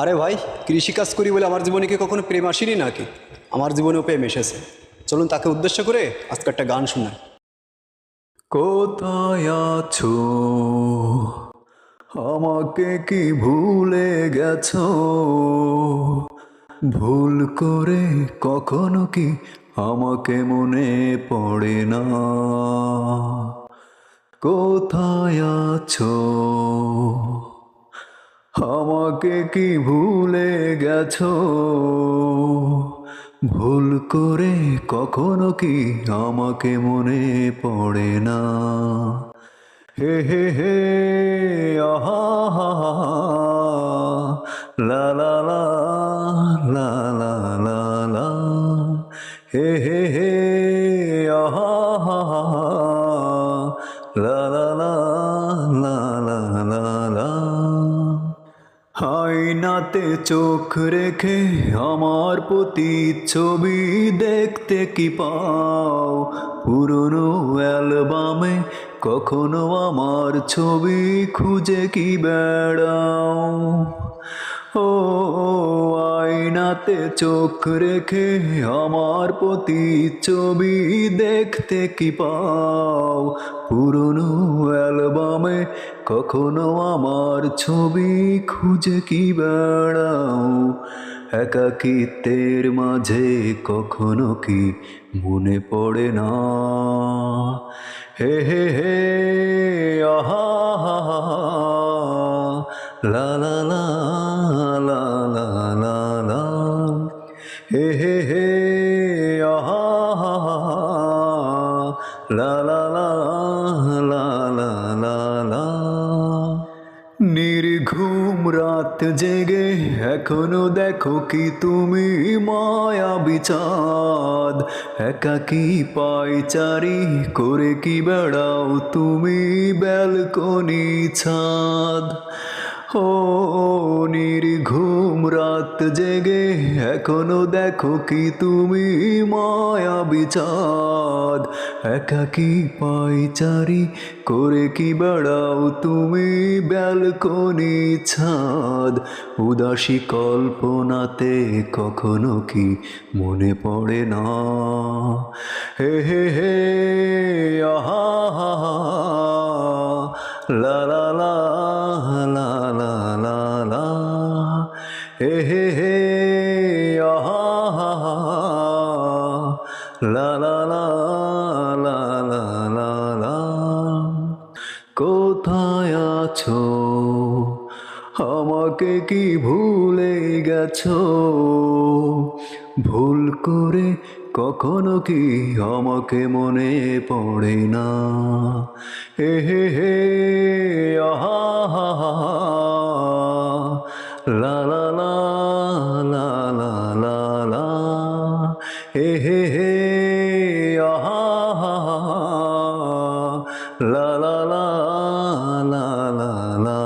আরে ভাই কৃষিকাজ করি বলে আমার জীবনে কি কখনো প্রেম আসেনি নাকি? আমার জীবনেও প্রেম এসেছে। চলুন তাকে উদ্দেশ্য করে আজকে একটা গান শোনাই। কোথায় আছো? আমাকে কি ভুলে গেছো? ভুল করে কখনো কি আমাকে মনে পড়ে না? কোথায় আছো? আমাকে কি ভুলে গেছো? ভুল করে কখনো কি আমাকে মনে পড়ে না? হে হে হে, আহা লা লা লা লা হে হে হে, আহা লা লা লা আয়নাতে চোখ রেখে আমার প্রতি ছবি দেখতে কি পাও? পুরনো অ্যালবামে কখনো আমার ছবি খুঁজে কি বেড়াও? ও আয়নাতে চোখ রেখে আমার প্রতি ছবি দেখতে কি পাও? পুরনো অ্যালবামে কখনো আমার ছবি খুঁজে কি বেড়াও? একাকিত্বের মাঝে কখনো কি মনে পড়ে না? হে হে হে, আহা লা লা লা লা লা লা লা হে হে হে আহা হা হা লা লা লা লা লা লা লা নির্ঘুম রাত জেগে এখনও দেখো কি তুমি মায়া বিচাদ একাকি পাইচারি করে কি বেড়াও তুমি ব্যালকনি ছাদ ও নির্ঘুম রাত জেগে এখনও দেখো কি তুমি মায়া বিচাদ একাকি পাইচারি করে কি বেড়াও তুমি ব্যালকনি ছাদ। উদাসী কল্পনাতে কখনো কি মনে পড়ে না? হে হে হে, আহা লা লা লা লা লা লা লা লা। কোথায় আছো? আমাকে কি ভুলে গেছো? ভুল করে কখনো কি আমাকে মনে পড়ে না? হে হে হে আহা লা 啦啦啦啦啦啦